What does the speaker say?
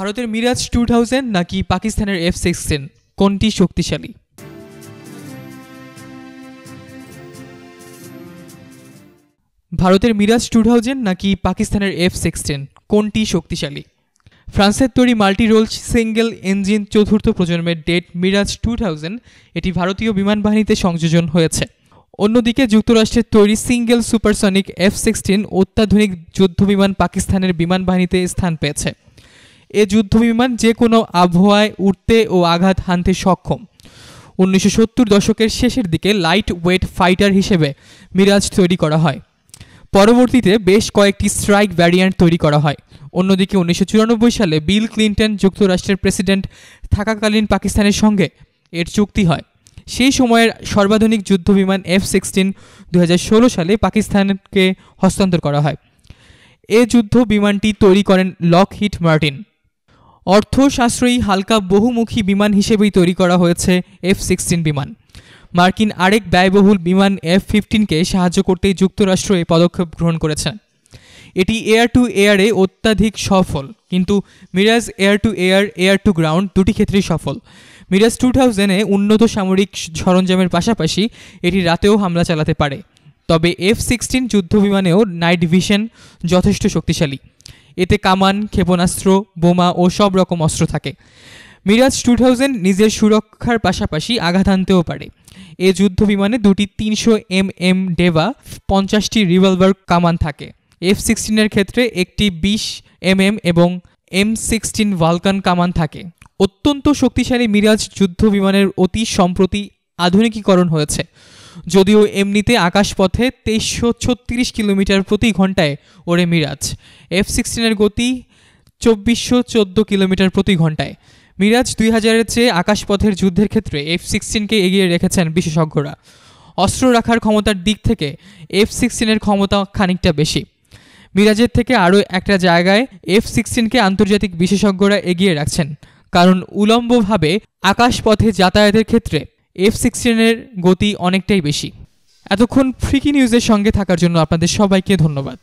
ভারতের Miraj two thousand নাকি পাকিস্তানের এফ সিক্সটিন? কোনটি শক্তিশালী? ভারতের মিরাজ টু থাউজেন্ড নাকি পাকিস্তানের এফ সিক্সটিন? কোনটি শক্তিশালী? ফ্রান্সের তৈরি মাল্টি রোল সিঙ্গেল ইঞ্জিন চতুর্থ প্রজন্মের ডেট মিরাজ টু থাউজেন্ড এটি ভারতীয় বিমান বাহিনীতে সংযোজন হয়েছে। অন্যদিকে যুক্তরাষ্ট্রের তৈরি সিঙ্গেল সুপারসনিক এফ সিক্সটিন অত্যাধুনিক যুদ্ধবিমান পাকিস্তানের বিমান বাহিনীতে স্থান পেয়েছে। এ যুদ্ধবিমান যে কোনো আবহাওয়ায় উঠতে ও আঘাত হানতে সক্ষম। উনিশশো সত্তর দশকের শেষের দিকে লাইট ওয়েট ফাইটার হিসেবে মিরাজ তৈরি করা হয়। পরবর্তীতে বেশ কয়েকটি স্ট্রাইক ভ্যারিয়েন্ট তৈরি করা হয়। অন্যদিকে উনিশশো চুরানব্বই সালে বিল ক্লিন্টন যুক্তরাষ্ট্রের প্রেসিডেন্ট থাকাকালীন পাকিস্তানের সঙ্গে এর চুক্তি হয়। সেই সময়ের সর্বাধুনিক যুদ্ধবিমান এফ সিক্সটিন দু হাজার ষোলো সালে পাকিস্তানকে হস্তান্তর করা হয়। এ যুদ্ধ বিমানটি তৈরি করেন লকহিট মার্টিন অর্থ সাশ্রয়ী হালকা বহুমুখী বিমান হিসেবেই তৈরি করা হয়েছে এফ সিক্সটিন বিমান। মার্কিন আরেক ব্যয়বহুল বিমান এফ ফিফটিনকে সাহায্য করতেই যুক্তরাষ্ট্র এই পদক্ষেপ গ্রহণ করেছে। এটি এয়ার টু এয়ারে অত্যাধিক সফল, কিন্তু Mirage air to air air to ground দুটি ক্ষেত্রেই সফল। মিরাজ টু থাউজেন্ডে উন্নত সামরিক সরঞ্জামের পাশাপাশি এটি রাতেও হামলা চালাতে পারে। তবে এফ সিক্সটিন যুদ্ধ বিমানেও নাইট ভিশন যথেষ্ট শক্তিশালী। এতে কামান, ক্ষেপণাস্ত্র, বোমা ও সব রকম অস্ত্র থাকে। মিরাজ টু থাউজেন্ড নিজের সুরক্ষার পাশাপাশি আঘাত আনতেও পারে। এ যুদ্ধ বিমানে দুটি তিনশো এম এম ডেভা, পঞ্চাশটি রিভলভার কামান থাকে। এফ সিক্সটিনের ক্ষেত্রে একটি বিশ এম এম এবং এম সিক্সটিন ভালকান কামান থাকে। অত্যন্ত শক্তিশালী মিরাজ যুদ্ধ বিমানের অতি সম্প্রতি আধুনিকীকরণ হয়েছে। যদিও এমনিতে আকাশপথে তেইশশো ছত্রিশ কিলোমিটার প্রতি ঘন্টায় ওড়ে মিরাজ। এফ সিক্সটিনের গতি চব্বিশশো চোদ্দ কিলোমিটার প্রতি ঘন্টায় মিরাজ দুই হাজারের চেয়ে আকাশপথের যুদ্ধের ক্ষেত্রে এফ সিক্সটিনকে এগিয়ে রেখেছেন বিশেষজ্ঞরা। অস্ত্র রাখার ক্ষমতার দিক থেকে এফ সিক্সটিনের ক্ষমতা খানিকটা বেশি। মিরাজের থেকে আরও একটা জায়গায় এফ সিক্সটিনকে আন্তর্জাতিক বিশেষজ্ঞরা এগিয়ে রাখছেন। কারণ উলম্বভাবে আকাশপথে যাতায়াতের ক্ষেত্রে এফ সিক্সটিনের গতি অনেকটাই বেশি। এতক্ষণ ফ্রিকি নিউজের সঙ্গে থাকার জন্য আপনাদের সবাইকে ধন্যবাদ।